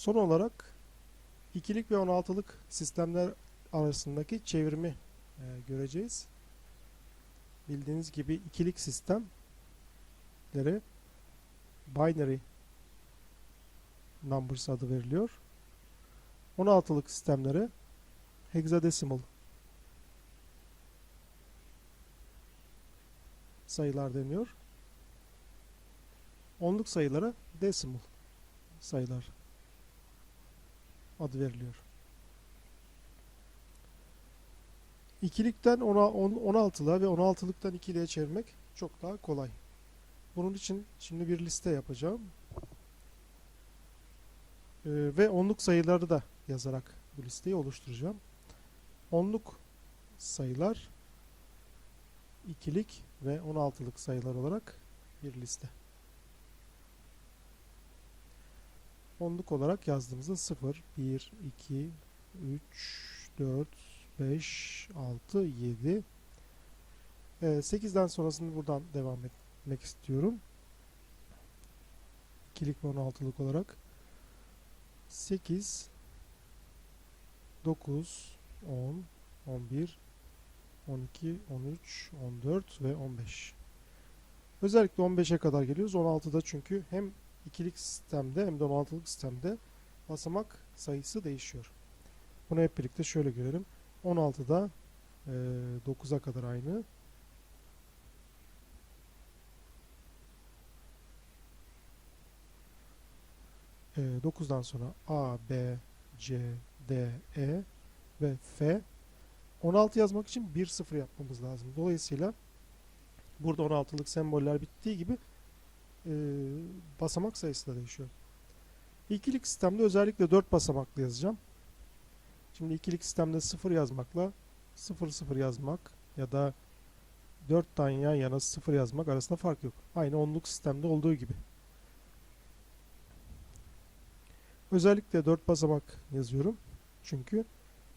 Son olarak ikilik ve 16'lık sistemler arasındaki çevirimi e, göreceğiz. Bildiğiniz gibi ikilik sistemleri binary numbers adı veriliyor. 16'lık sistemlere hexadecimal sayılar deniyor. Onluk sayılara decimal sayılar adı veriliyor. İkilikten 16'lığa ve 16'lıktan ikiliye çevirmek çok daha kolay. Bunun için şimdi bir liste yapacağım. Ee, ve onluk sayıları da yazarak bu listeyi oluşturacağım. Onluk sayılar ikilik ve 16'lık sayılar olarak bir liste. Onluk olarak yazdığımızda 0, 1, 2, 3, 4, 5, 6, 7. Ee, 8'den sonrasını buradan devam etmek istiyorum. İkilik ve 16'lık olarak. 8, 9, 10, 11, 12, 13, 14 ve 15. Özellikle 15'e kadar geliyoruz. 16'da çünkü hem ikilik sistemde hem de 16'lık sistemde basamak sayısı değişiyor. Bunu hep birlikte şöyle görelim. 16'da e, 9'a kadar aynı. E, 9'dan sonra A, B, C, D, E ve F 16 yazmak için 1-0 yapmamız lazım. Dolayısıyla burada 16'lık semboller bittiği gibi e, basamak sayısı da değişiyor. İkilik sistemde özellikle 4 basamaklı yazacağım. Şimdi ikilik sistemde 0 yazmakla 0 0 yazmak ya da 4 tane yan yana 0 yazmak arasında fark yok. Aynı onluk sistemde olduğu gibi. Özellikle 4 basamak yazıyorum. Çünkü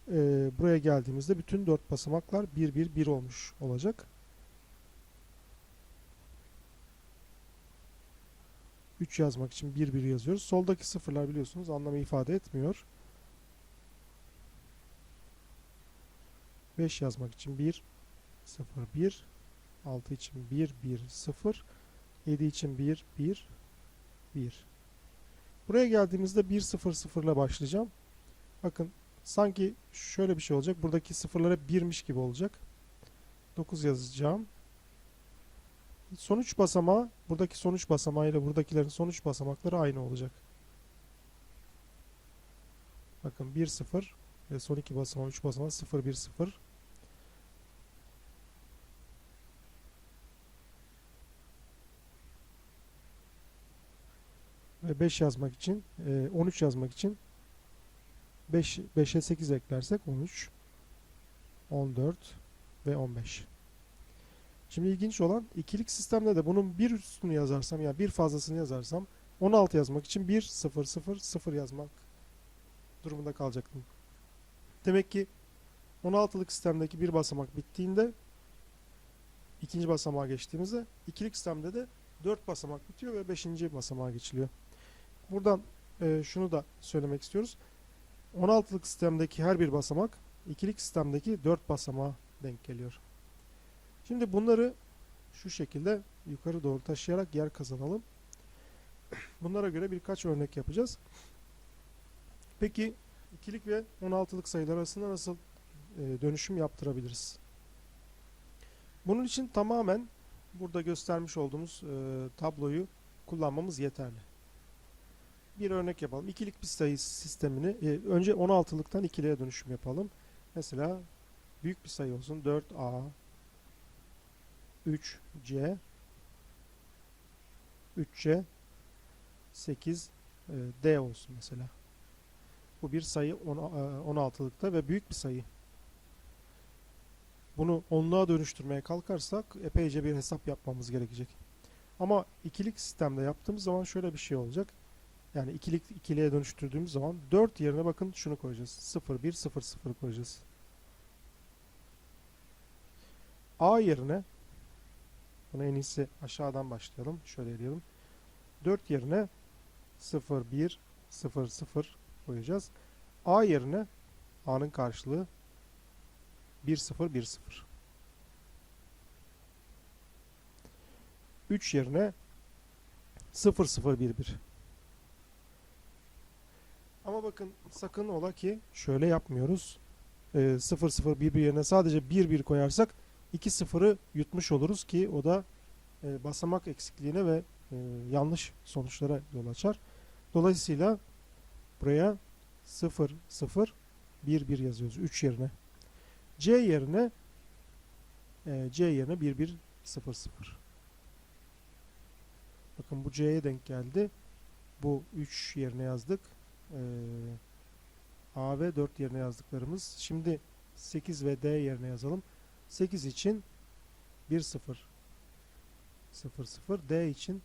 e, buraya geldiğimizde bütün 4 basamaklar 1 1 1 olmuş olacak. 3 yazmak için 1 1 yazıyoruz. Soldaki sıfırlar biliyorsunuz anlamı ifade etmiyor. 5 yazmak için 1 0 1 6 için 1 1 0 7 için 1 1 1 Buraya geldiğimizde 1 0 0 ile başlayacağım. Bakın sanki şöyle bir şey olacak. Buradaki sıfırlara 1'miş gibi olacak. 9 yazacağım. Sonuç basamağı buradaki sonuç basamağı ile buradakilerin sonuç basamakları aynı olacak. Bakın 1 0 ve son iki basamağı 3 basamağı 0 1 0 ve 5 yazmak için e, 13 yazmak için 5 5'e 8 eklersek 13 14 ve 15. Şimdi ilginç olan ikilik sistemde de bunun bir üstünü yazarsam ya yani bir fazlasını yazarsam 16 yazmak için 1 0 0 0 yazmak durumunda kalacaktım. Demek ki 16'lık sistemdeki bir basamak bittiğinde ikinci basamağa geçtiğimizde ikilik sistemde de 4 basamak bitiyor ve 5. basamağa geçiliyor. Buradan e, şunu da söylemek istiyoruz. 16'lık sistemdeki her bir basamak ikilik sistemdeki 4 basamağa denk geliyor. Şimdi bunları şu şekilde yukarı doğru taşıyarak yer kazanalım. Bunlara göre birkaç örnek yapacağız. Peki ikilik ve 16'lık sayılar arasında nasıl e, dönüşüm yaptırabiliriz? Bunun için tamamen burada göstermiş olduğumuz e, tabloyu kullanmamız yeterli. Bir örnek yapalım. İkilik bir sayı sistemini e, önce 16'lıktan ikiliye dönüşüm yapalım. Mesela büyük bir sayı olsun 4a 3C 3C 8 e, D olsun mesela. Bu bir sayı 16'lıkta ve büyük bir sayı. Bunu onluğa dönüştürmeye kalkarsak epeyce bir hesap yapmamız gerekecek. Ama ikilik sistemde yaptığımız zaman şöyle bir şey olacak. Yani ikilik ikiliye dönüştürdüğümüz zaman 4 yerine bakın şunu koyacağız. 0 1 0 0 koyacağız. A yerine bunu en iyisi aşağıdan başlayalım. Şöyle diyelim. 4 yerine 0, 1, 0 0 koyacağız. A yerine A'nın karşılığı 1 0 1 0. 3 yerine 0 0 1 1. Ama bakın sakın ola ki şöyle yapmıyoruz. Ee, 0 0 1 1 yerine sadece 1 1 koyarsak 2 0'ı yutmuş oluruz ki o da e, basamak eksikliğine ve e, yanlış sonuçlara yol açar. Dolayısıyla buraya 0 0 1 1 yazıyoruz 3 yerine. C yerine e, C yerine 1 1 0 0. Bakın bu C'ye denk geldi. Bu 3 yerine yazdık. Ee, A ve 4 yerine yazdıklarımız. Şimdi 8 ve D yerine yazalım. 8 için 1 0 0 0 D için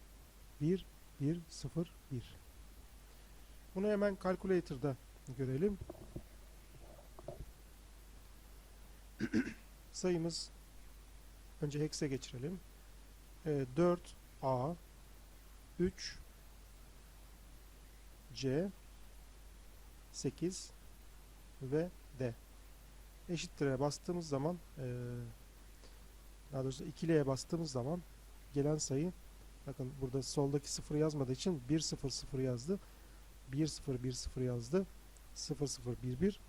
1 1 0 1. Bunu hemen calculator'da görelim. Sayımız önce hex'e geçirelim. Ee, 4 A 3 C 8 ve D. Eşittir'e bastığımız zaman eee daha doğrusu ikiliye bastığımız zaman gelen sayı bakın burada soldaki sıfır yazmadığı için 1 0 0 yazdı. 1 0 1 0 yazdı. 0 0 1 1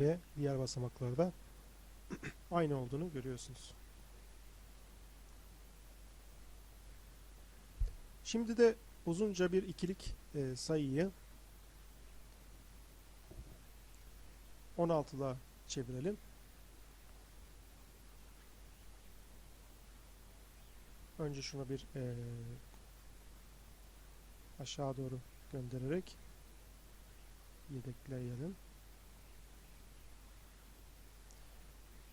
ve diğer basamaklarda aynı olduğunu görüyorsunuz. Şimdi de uzunca bir ikilik e, sayıyı 16'la çevirelim. Önce şunu bir e, aşağı doğru göndererek yedekleyelim.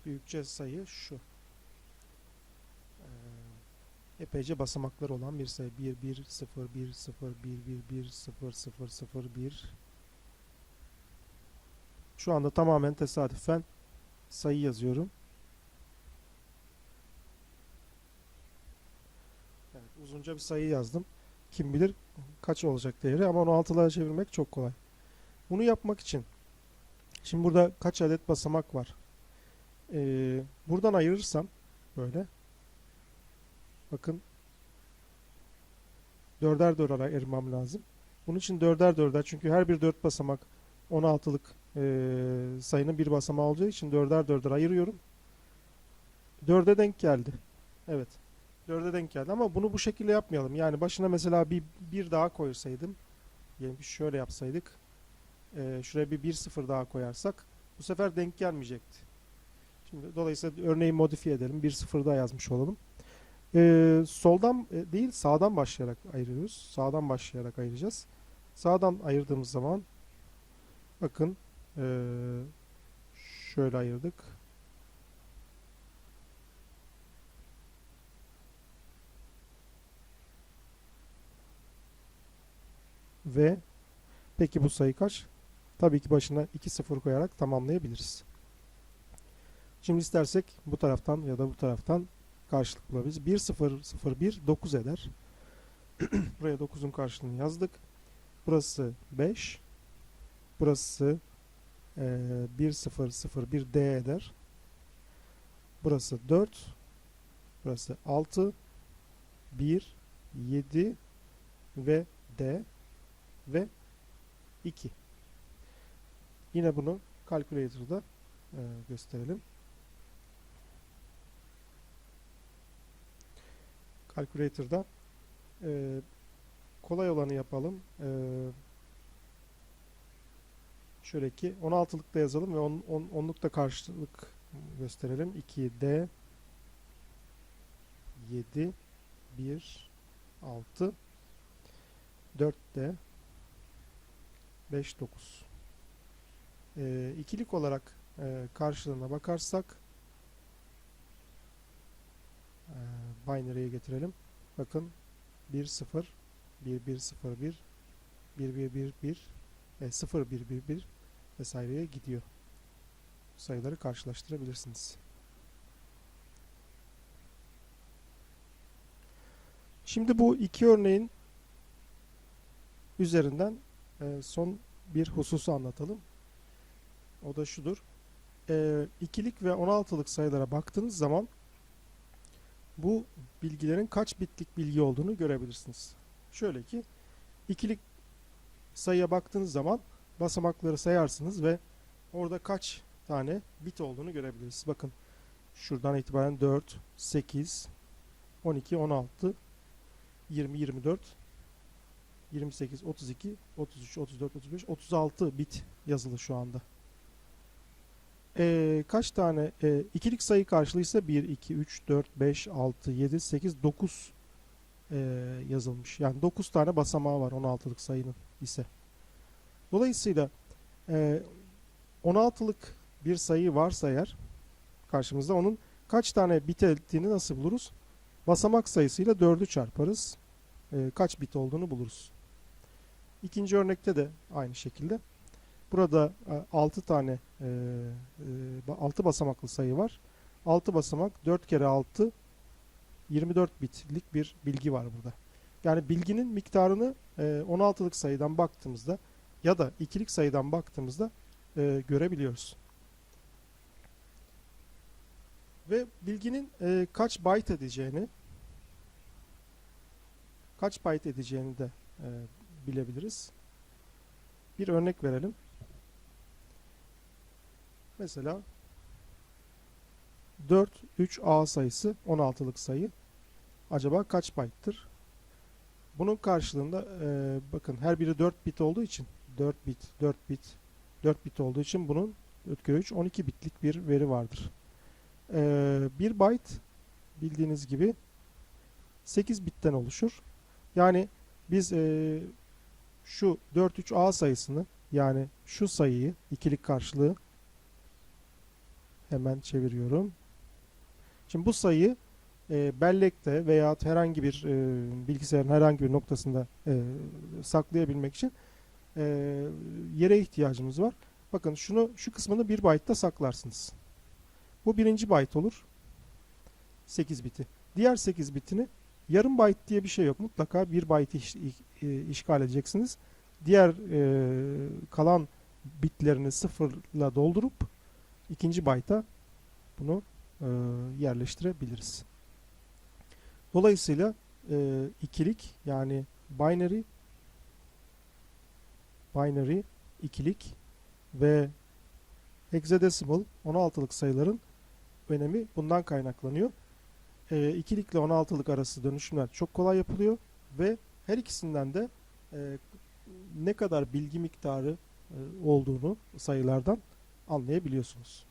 Büyükçe sayı şu. Ee, epeyce basamaklar olan bir sayı. 1, 1, 0, 1, 0, 1, 1, 1, 0, 0, 0, 1. Şu anda tamamen tesadüfen sayı yazıyorum. Evet, uzunca bir sayı yazdım. Kim bilir kaç olacak değeri ama onu altılara çevirmek çok kolay. Bunu yapmak için şimdi burada kaç adet basamak var? Ee, buradan ayırırsam böyle bakın dörder dörder ayırmam lazım. Bunun için dörder dörder çünkü her bir dört basamak 16'lık e, sayının bir basamağı olacağı için dörder dörder ayırıyorum. Dörde denk geldi. Evet. Dörde denk geldi ama bunu bu şekilde yapmayalım. Yani başına mesela bir, bir daha koysaydım. Yani şöyle yapsaydık. E, şuraya bir bir sıfır daha koyarsak bu sefer denk gelmeyecekti. Şimdi dolayısıyla örneği modifiye edelim. Bir sıfır daha yazmış olalım. E, soldan e, değil sağdan başlayarak ayırıyoruz. Sağdan başlayarak ayıracağız. Sağdan ayırdığımız zaman bakın e, şöyle ayırdık. Ve peki bu sayı kaç? Tabii ki başına 2 sıfır koyarak tamamlayabiliriz. Şimdi istersek bu taraftan ya da bu taraftan karşılık bulabiliriz. 1 0 0 1 9 eder. Buraya 9'un karşılığını yazdık. Burası 5. Burası e, 1 0 0 1 D eder. Burası 4. Burası 6 1 7 ve D ve 2. Yine bunu calculator'da e, gösterelim. Calculator'da e, kolay olanı yapalım. E, şöyle ki 16'lıkta yazalım ve 10, 10, 10'lukta karşılık gösterelim. 2 D 7 1 6 4 D 5 9 e, ikilik olarak e, karşılığına bakarsak e, binary'e getirelim. Bakın 1 0 1 1 0 1 1 1 1 1 e, 0 1 1 1 vesaireye gidiyor. Sayıları karşılaştırabilirsiniz. Şimdi bu iki örneğin üzerinden e, son bir hususu anlatalım. O da şudur. E, ikilik ve 16'lık sayılara baktığınız zaman bu bilgilerin kaç bitlik bilgi olduğunu görebilirsiniz. Şöyle ki ikilik sayıya baktığınız zaman basamakları sayarsınız ve orada kaç tane bit olduğunu görebiliriz. Bakın şuradan itibaren 4, 8, 12, 16, 20, 24, 28, 32, 33, 34, 35, 36 bit yazılı şu anda. Ee, kaç tane e, ikilik sayı karşılığıysa 1, 2, 3, 4, 5, 6, 7, 8, 9 e, yazılmış. Yani 9 tane basamağı var 16'lık sayının ise. Dolayısıyla e, 16'lık bir sayı varsa eğer karşımızda onun kaç tane bit ettiğini nasıl buluruz? Basamak sayısıyla 4'ü çarparız. E, kaç bit olduğunu buluruz. İkinci örnekte de aynı şekilde. Burada 6 tane e, e, 6 basamaklı sayı var. 6 basamak 4 kere 6 24 bitlik bir bilgi var burada. Yani bilginin miktarını e, 16'lık sayıdan baktığımızda ya da ikilik sayıdan baktığımızda e, görebiliyoruz. Ve bilginin e, kaç byte edeceğini kaç byte edeceğini de e, bilebiliriz. Bir örnek verelim. Mesela 4 3a sayısı 16'lık sayı. Acaba kaç byte'tır? Bunun karşılığında e, bakın her biri 4 bit olduğu için 4 bit 4 bit 4 bit olduğu için bunun 4 kere 3 12 bitlik bir veri vardır. E, 1 byte bildiğiniz gibi 8 bitten oluşur. Yani biz e, şu 43a sayısını yani şu sayıyı ikilik karşılığı hemen çeviriyorum. Şimdi bu sayıyı e, bellekte veya herhangi bir e, bilgisayarın herhangi bir noktasında e, saklayabilmek için e, yere ihtiyacımız var. Bakın şunu şu kısmını 1 byte'da saklarsınız. Bu birinci byte olur. 8 biti. Diğer 8 bitini yarım byte diye bir şey yok. Mutlaka 1 byte iş, e, işgal edeceksiniz. Diğer e, kalan bitlerini sıfırla doldurup ikinci byte'a bunu e, yerleştirebiliriz. Dolayısıyla e, ikilik yani binary binary ikilik ve hexadecimal 16'lık sayıların önemi bundan kaynaklanıyor. E, ikilikle 16'lık arası dönüşümler çok kolay yapılıyor ve her ikisinden de e, ne kadar bilgi miktarı e, olduğunu sayılardan anlayabiliyorsunuz.